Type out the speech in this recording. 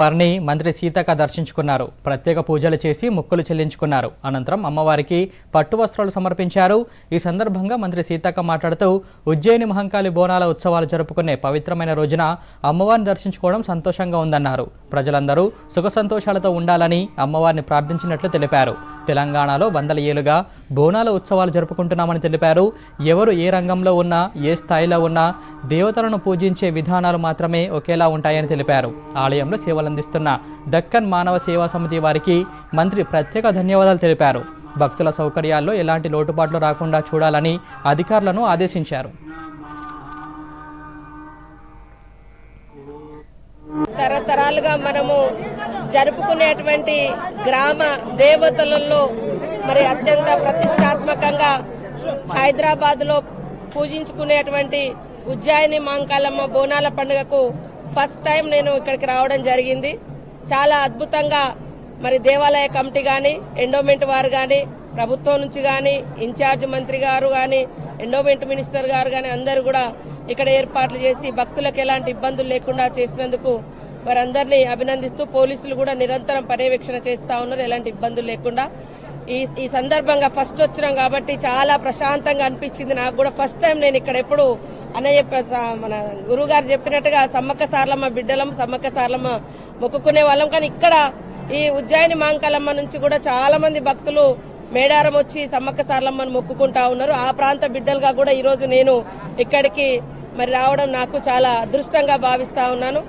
వారిని మంత్రి సీతక్క దర్శించుకున్నారు. ప్రత్యేక పూజలు చేసి మొక్కులు చెల్లించుకున్నారు. అనంతరం అమ్మవారికి పట్టు వస్త్రాలు సమర్పించారు. ఈ సందర్భంగా మంత్రి సీతక్క మాట్లాడుతూ ఉజ్జయిని మహంకాళి బోనాల ఉత్సవాలు జరుపుకునే పవిత్రమైన రోజున అమ్మవారిని దర్శించుకోవడం సంతోషంగా ఉందన్నారు. ప్రజలందరూ సుఖ సంతోషాలతో ఉండాలని అమ్మవారిని ప్రార్థించినట్లు తెలిపారు. తెలంగాణలో వందల ఏళ్ళుగా బోనాల ఉత్సవాలు జరుపుకుంటున్నామని తెలిపారు. ఎవరు ఏ రంగంలో ఉన్నా ఏ స్థాయిలో ఉన్నా దేవతలను పూజించే విధానాలు మాత్రమే ఒకేలా ఉంటాయని తెలిపారు. ఆలయంలో సేవలందిస్తున్న దక్కన్ మానవ సేవా సమితి వారికి మంత్రి ప్రత్యేక ధన్యవాదాలు తెలిపారు. భక్తుల సౌకర్యాల్లో ఎలాంటి లోటుపాట్లు రాకుండా చూడాలని అధికారులను ఆదేశించారు. తరతరాలుగా మనము జరుపుకునేటువంటి గ్రామ దేవతలలో మరి అత్యంత ప్రతిష్టాత్మకంగా హైదరాబాద్లో పూజించుకునేటువంటి ఉజ్జాయిని మాంకాలమ్మ బోనాల పండుగకు ఫస్ట్ టైం నేను ఇక్కడికి రావడం జరిగింది. చాలా అద్భుతంగా మరి దేవాలయ కమిటీ కానీ ఎండోమెంట్ వారు కానీ ప్రభుత్వం నుంచి కానీ ఇన్ఛార్జ్ మంత్రి గారు కానీ ఎండోమెంట్ మినిస్టర్ గారు కానీ అందరూ కూడా ఇక్కడ ఏర్పాట్లు చేసి భక్తులకు ఎలాంటి ఇబ్బందులు లేకుండా చేసినందుకు వారందరినీ అభినందిస్తూ పోలీసులు కూడా నిరంతరం పర్యవేక్షణ చేస్తా ఉన్నారు. ఎలాంటి ఇబ్బందులు లేకుండా. ఈ ఈ సందర్భంగా ఫస్ట్ వచ్చినాం కాబట్టి చాలా ప్రశాంతంగా అనిపించింది. నాకు కూడా ఫస్ట్ టైం నేను ఇక్కడ ఎప్పుడు అన్న చెప్ప మన గురువుగారు చెప్పినట్టుగా సమ్మక్క సార్లమ్మ బిడ్డలం సమ్మక్క సార్లమ్మ మొక్కుకునే వాళ్ళం. కానీ ఇక్కడ ఈ ఉజ్జాయిని మాంకాలమ్మ నుంచి కూడా చాలా మంది భక్తులు మేడారం వచ్చి సమ్మక్క సార్లమ్మను మొక్కుకుంటా ఉన్నారు. ఆ ప్రాంత బిడ్డలుగా కూడా ఈరోజు నేను ఇక్కడికి మరి రావడం నాకు చాలా అదృష్టంగా భావిస్తా ఉన్నాను.